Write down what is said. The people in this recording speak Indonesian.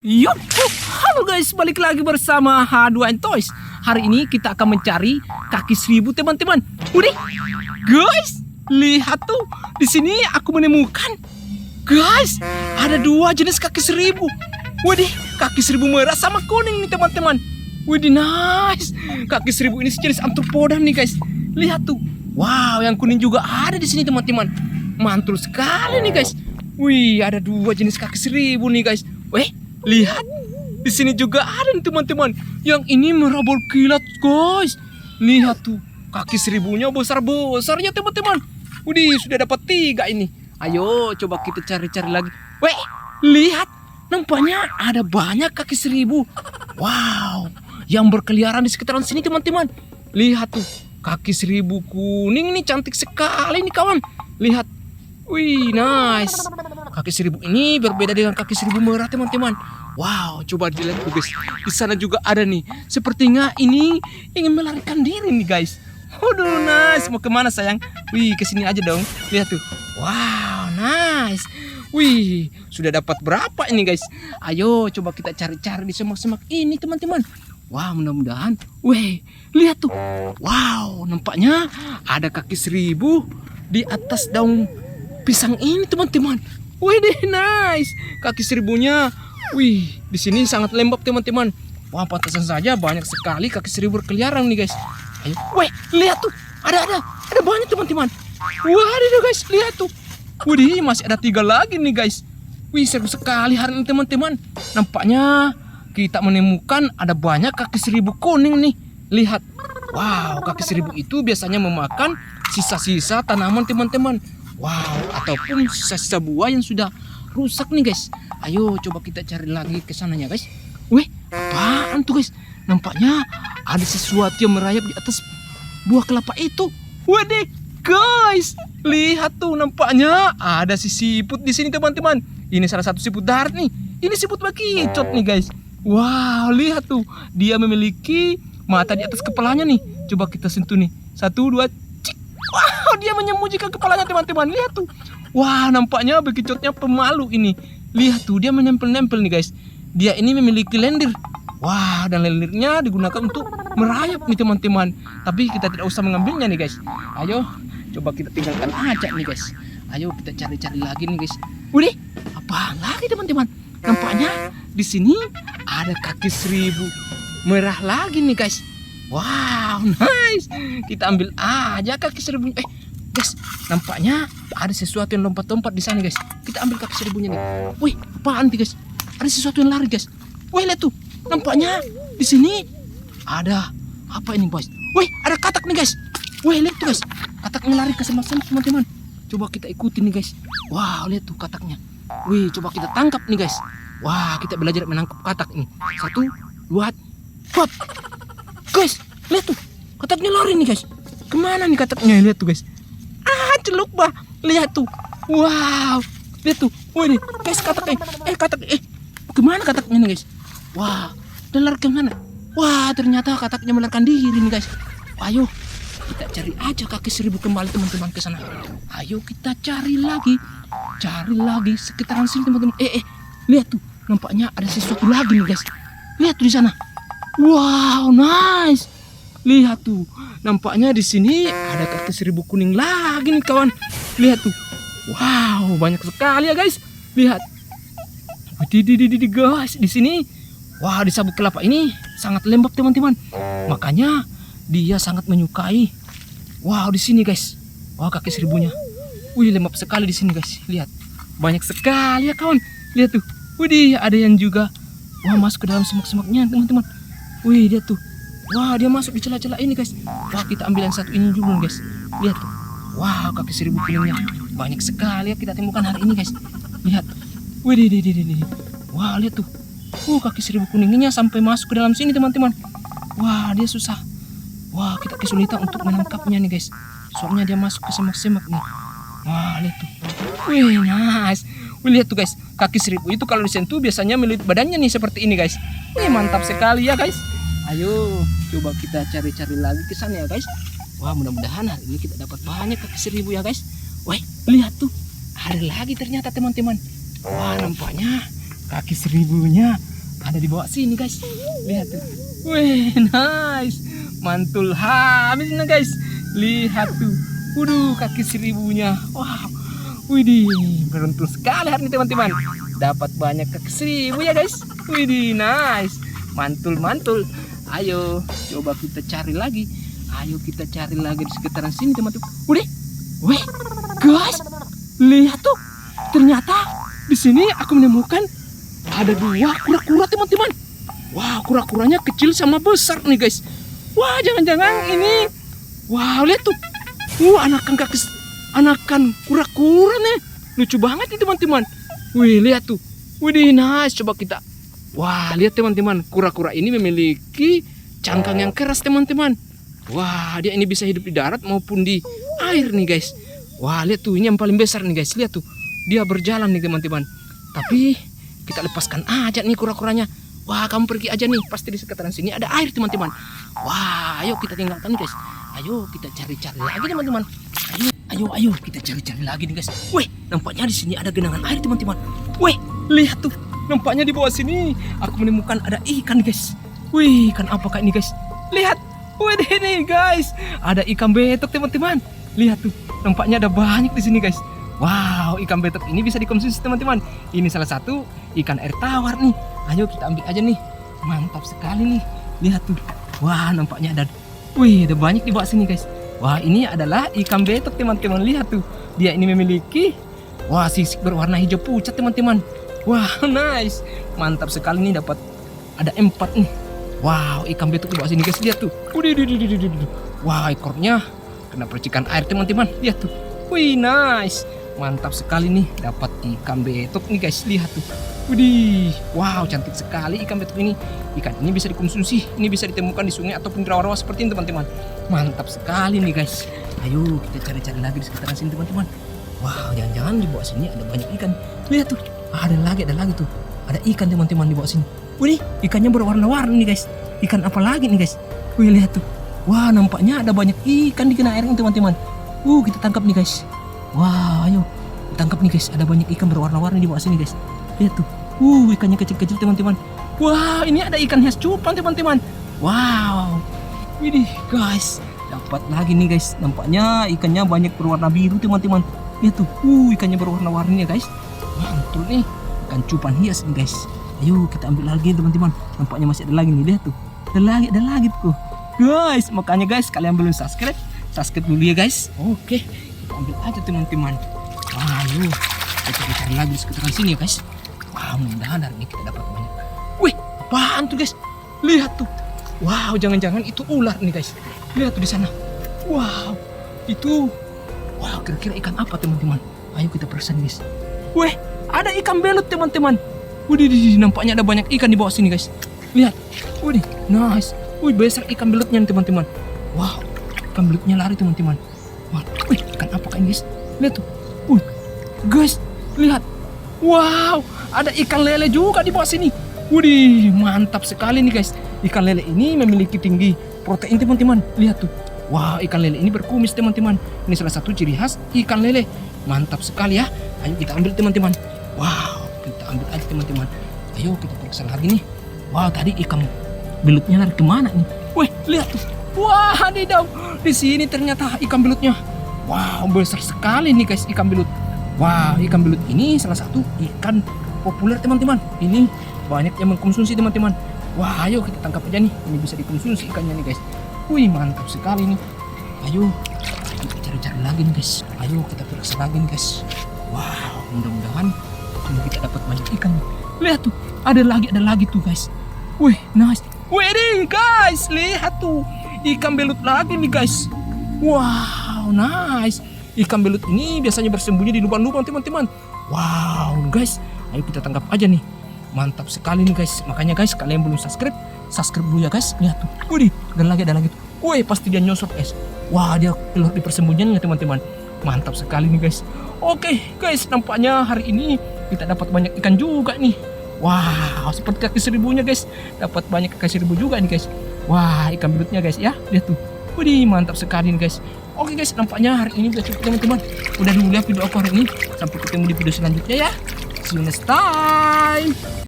Yup, halo guys, balik lagi bersama H2N Toys. Hari ini kita akan mencari kaki seribu teman-teman. Udah, guys, lihat tuh di sini aku menemukan, guys, ada dua jenis kaki seribu. Waduh, kaki seribu merah sama kuning nih teman-teman. Waduh, nice. Kaki seribu ini sejenis antropoda nih guys. Lihat tuh, wow, yang kuning juga ada di sini teman-teman. Mantul sekali nih guys. Wih, ada dua jenis kaki seribu nih guys. Weh, Lihat, di sini juga ada teman-teman. Yang ini merabol kilat, guys. Lihat tuh, kaki seribunya besar-besar ya teman-teman. Udih, sudah dapat tiga ini. Ayo, coba kita cari-cari lagi. Weh, lihat, nampaknya ada banyak kaki seribu. Wow, yang berkeliaran di sekitaran sini teman-teman. Lihat tuh, kaki seribu kuning ini cantik sekali nih kawan. Lihat, wih, nice. Kaki seribu ini berbeda dengan kaki seribu merah teman-teman. Wow, coba dilihat guys. Di sana juga ada nih. Sepertinya ini ingin melarikan diri nih guys. Waduh, nice. Mau ke mana sayang? Wih, ke sini aja dong. Lihat tuh. Wow, nice. Wih, sudah dapat berapa ini guys? Ayo coba kita cari-cari di semak-semak ini teman-teman. Wah, mudah-mudahan. Wih, lihat tuh. Wow, nampaknya ada kaki seribu di atas daun pisang ini teman-teman. Wih deh nice. Kaki seribunya. Wih, di sini sangat lembab teman-teman. Wah, pantasan saja banyak sekali kaki seribu berkeliaran nih guys. Ayo, wih, lihat tuh. Ada ada, ada banyak teman-teman. Wah, ada guys, lihat tuh. Wih, masih ada tiga lagi nih guys. Wih, seru sekali hari ini teman-teman. Nampaknya kita menemukan ada banyak kaki seribu kuning nih. Lihat. Wow, kaki seribu itu biasanya memakan sisa-sisa tanaman teman-teman. Wow, ataupun sisa-sisa buah yang sudah rusak nih guys. Ayo coba kita cari lagi ke sananya guys. Wih, apaan tuh guys? Nampaknya ada sesuatu yang merayap di atas buah kelapa itu. Waduh, guys, lihat tuh nampaknya ada si siput di sini teman-teman. Ini salah satu siput darat nih. Ini siput bakicot nih guys. Wow, lihat tuh. Dia memiliki mata di atas kepalanya nih. Coba kita sentuh nih. Satu, dua, Wow, dia menyembunyikan kepalanya teman-teman. Lihat tuh. Wah, nampaknya bekicotnya pemalu ini. Lihat tuh, dia menempel-nempel nih guys. Dia ini memiliki lendir. Wah, dan lendirnya digunakan untuk merayap nih teman-teman. Tapi kita tidak usah mengambilnya nih guys. Ayo, coba kita tinggalkan aja nih guys. Ayo kita cari-cari lagi nih guys. Udah, apa lagi teman-teman? Nampaknya di sini ada kaki seribu merah lagi nih guys. Wow, nice. Kita ambil aja kaki seribunya. Eh, guys, nampaknya ada sesuatu yang lompat-lompat di sana, guys. Kita ambil kaki seribunya nih. Wih, apaan nih, guys? Ada sesuatu yang lari, guys. Wih, lihat tuh. Nampaknya di sini ada apa ini, guys? Wih, ada katak nih, guys. Wih, lihat tuh, guys. Kataknya lari ke semak-semak, teman-teman. Coba kita ikutin nih, guys. Wow, lihat tuh kataknya. Wih, coba kita tangkap nih, guys. Wah, kita belajar menangkap katak ini. Satu, dua, hop. Guys, lihat tuh. Kataknya lari nih, guys. Ke mana nih kataknya? Lihat tuh, guys. Ah, celuk bah. Lihat tuh. Wow. Lihat tuh. Wih nih, guys kataknya. Eh, katak eh ke mana kataknya nih, guys? Wah, dia lari ke mana? Wah, ternyata kataknya melarikan diri nih, guys. Ayo, kita cari aja kaki seribu kembali teman-teman ke sana. Ayo kita cari lagi. Cari lagi sekitaran sini teman-teman. Eh, eh, lihat tuh. Nampaknya ada sesuatu lagi nih, guys. Lihat tuh di sana. Wow, nice. Lihat tuh, nampaknya di sini ada kaki seribu kuning lagi nih kawan. Lihat tuh. Wow, banyak sekali ya guys. Lihat. Di guys, di sini wah di sabut kelapa ini sangat lembab teman-teman. Makanya dia sangat menyukai. Wow, di sini guys. Wah, kaki seribunya. Wih, lembab sekali di sini guys. Lihat. Banyak sekali ya kawan. Lihat tuh. Widih, ada yang juga wah masuk ke dalam semak-semaknya teman-teman. Wih, dia tuh. Wah, dia masuk di celah-celah ini, guys. Wah, kita ambil yang satu ini dulu, guys. Lihat tuh. Wah, kaki seribu kuningnya. Banyak sekali ya kita temukan hari ini, guys. Lihat. Wih, di, di, di, di. Wah, lihat tuh. Uh, kaki seribu kuningnya sampai masuk ke dalam sini, teman-teman. Wah, dia susah. Wah, kita kesulitan untuk menangkapnya nih, guys. Soalnya dia masuk ke semak-semak nih. Wah, lihat tuh. Wih, nice. Wih, lihat tuh, guys. Kaki seribu itu kalau disentuh biasanya melilit badannya nih seperti ini, guys. Wih, mantap sekali ya, guys. Ayo, coba kita cari-cari lagi ke sana ya guys. Wah, mudah-mudahan hari ini kita dapat banyak kaki seribu ya guys. Wah, lihat tuh. Ada lagi ternyata teman-teman. Wah, nampaknya kaki seribunya ada di bawah sini guys. Lihat tuh. Wih, nice. Mantul habis nih guys. Lihat tuh. Waduh, kaki seribunya. Wow. Widih, beruntung sekali hari ini teman-teman. Dapat banyak kaki seribu ya guys. Widih, nice. Mantul, mantul. Ayo, coba kita cari lagi. Ayo kita cari lagi di sekitaran sini teman-teman. Widih, wih, guys. Lihat tuh. Ternyata di sini aku menemukan ada dua kura-kura teman-teman. Wah, kura-kuranya kecil sama besar nih guys. Wah, jangan-jangan ini. Wow, lihat tuh. Wah, anakan kaki anakan kura-kura nih. Lucu banget nih teman-teman. Wih, lihat tuh. Wih, nice. Coba kita. Wah, lihat teman-teman. Kura-kura ini memiliki cangkang yang keras teman-teman. Wah, dia ini bisa hidup di darat maupun di air nih guys. Wah, lihat tuh. Ini yang paling besar nih guys. Lihat tuh. Dia berjalan nih teman-teman. Tapi kita lepaskan aja nih kura-kuranya. Wah, kamu pergi aja nih. Pasti di sekitaran sini ada air, teman-teman. Wah, ayo kita tinggalkan, guys. Ayo kita cari-cari lagi, teman-teman. Ayo, ayo, ayo kita cari-cari lagi nih, guys. Wih, nampaknya di sini ada genangan air, teman-teman. Wih, lihat tuh. Nampaknya di bawah sini aku menemukan ada ikan, guys. Wih, ikan apakah ini, guys? Lihat. Wih, ini, guys. Ada ikan betok, teman-teman. Lihat tuh. Nampaknya ada banyak di sini, guys. Wow, ikan betok ini bisa dikonsumsi teman-teman. Ini salah satu ikan air tawar nih. Ayo kita ambil aja nih. Mantap sekali nih. Lihat tuh. Wah, nampaknya ada. Wih, ada banyak di bawah sini guys. Wah, ini adalah ikan betok teman-teman. Lihat tuh. Dia ini memiliki wah sisik berwarna hijau pucat teman-teman. Wah, nice. Mantap sekali nih dapat ada empat nih. Wow, ikan betok di bawah sini guys. Lihat tuh. Wih, Wah, ekornya kena percikan air teman-teman. Lihat tuh. Wih, nice mantap sekali nih dapat ikan betok nih guys lihat tuh Widih, wow cantik sekali ikan betok ini. Ikan ini bisa dikonsumsi, ini bisa ditemukan di sungai ataupun di rawa-rawa seperti ini teman-teman. Mantap sekali nih guys. Ayo kita cari-cari lagi di sekitaran sini teman-teman. Wow, jangan-jangan di bawah sini ada banyak ikan. Lihat tuh, ada lagi, ada lagi tuh. Ada ikan teman-teman di bawah sini. Wih, ikannya berwarna-warni nih guys. Ikan apa lagi nih guys? Wih, lihat tuh. Wah, nampaknya ada banyak ikan di kena air ini teman-teman. Uh, kita tangkap nih guys. Wah, ayo tangkap nih guys. Ada banyak ikan berwarna-warni di bawah sini guys. Lihat tuh. Uh, ikannya kecil-kecil teman-teman. Wah, ini ada ikan hias cupang teman-teman. Wow. Widih guys, dapat lagi nih guys. Nampaknya ikannya banyak berwarna biru teman-teman. Lihat tuh. Uh, ikannya berwarna-warni ya guys. Mantul nih. Ikan cupang hias nih guys. Ayo kita ambil lagi teman-teman. Nampaknya masih ada lagi nih. Lihat tuh. Ada lagi, ada lagi tuh. Guys, makanya guys kalian belum subscribe, subscribe dulu ya guys. Oke, kita ambil aja teman-teman. Ayo, kita cari lagi sekitaran sini ya guys. Wah, mudah-mudahan hari ini kita dapat banyak. Wih, apaan tuh guys? Lihat tuh. Wow, jangan-jangan itu ular nih guys. Lihat tuh di sana. Wow, itu. Wow, kira-kira ikan apa teman-teman? Ayo kita periksa guys. Wih, ada ikan belut teman-teman. Wih, nampaknya ada banyak ikan di bawah sini guys. Lihat. Wih, nice. Wih, besar ikan belutnya teman-teman. Wow, ikan belutnya lari teman-teman. Wah, wih, ikan apa kan guys? Lihat tuh. Wih, guys, lihat. Wow, ada ikan lele juga di bawah sini. Wih, mantap sekali nih guys. Ikan lele ini memiliki tinggi protein teman-teman. Lihat tuh. Wah, ikan lele ini berkumis teman-teman. Ini salah satu ciri khas ikan lele. Mantap sekali ya. Ayo kita ambil teman-teman. Wow, kita ambil aja teman-teman. Ayo kita periksa lagi nih. Wow, tadi ikan belutnya lari ke mana nih? Wih, lihat tuh. Wah, didau. Di sini ternyata ikan belutnya. Wow, besar sekali nih guys ikan belut. Wah, ikan belut ini salah satu ikan populer teman-teman. Ini banyak yang mengkonsumsi teman-teman. Wah, ayo kita tangkap aja nih. Ini bisa dikonsumsi ikannya nih guys. Wih, mantap sekali nih. Ayo kita cari-cari lagi nih guys. Ayo kita periksa lagi nih guys. Wow, mudah-mudahan ini kita dapat banyak ikan. Lihat tuh, ada lagi, ada lagi tuh guys. Wih, nice. Nih guys, lihat tuh ikan belut lagi nih guys. Wow, nice. Ikan belut ini biasanya bersembunyi di lubang-lubang teman-teman. Wow, guys, ayo kita tangkap aja nih. Mantap sekali nih guys. Makanya guys, kalian belum subscribe, subscribe dulu ya guys. Lihat tuh. Wih, ada lagi, ada lagi tuh. Wih, pasti dia nyosor guys. Wah, dia keluar di persembunyiannya teman-teman. Mantap sekali nih guys. Oke guys, nampaknya hari ini kita dapat banyak ikan juga nih. Wow, seperti kaki seribunya guys. Dapat banyak kaki seribu juga nih guys. Wah, ikan belutnya guys ya. Lihat tuh. Wih, mantap sekali nih guys. Oke guys, nampaknya hari ini udah cukup teman-teman. Udah dulu ya video aku hari ini. Sampai ketemu di video selanjutnya ya. See you next time.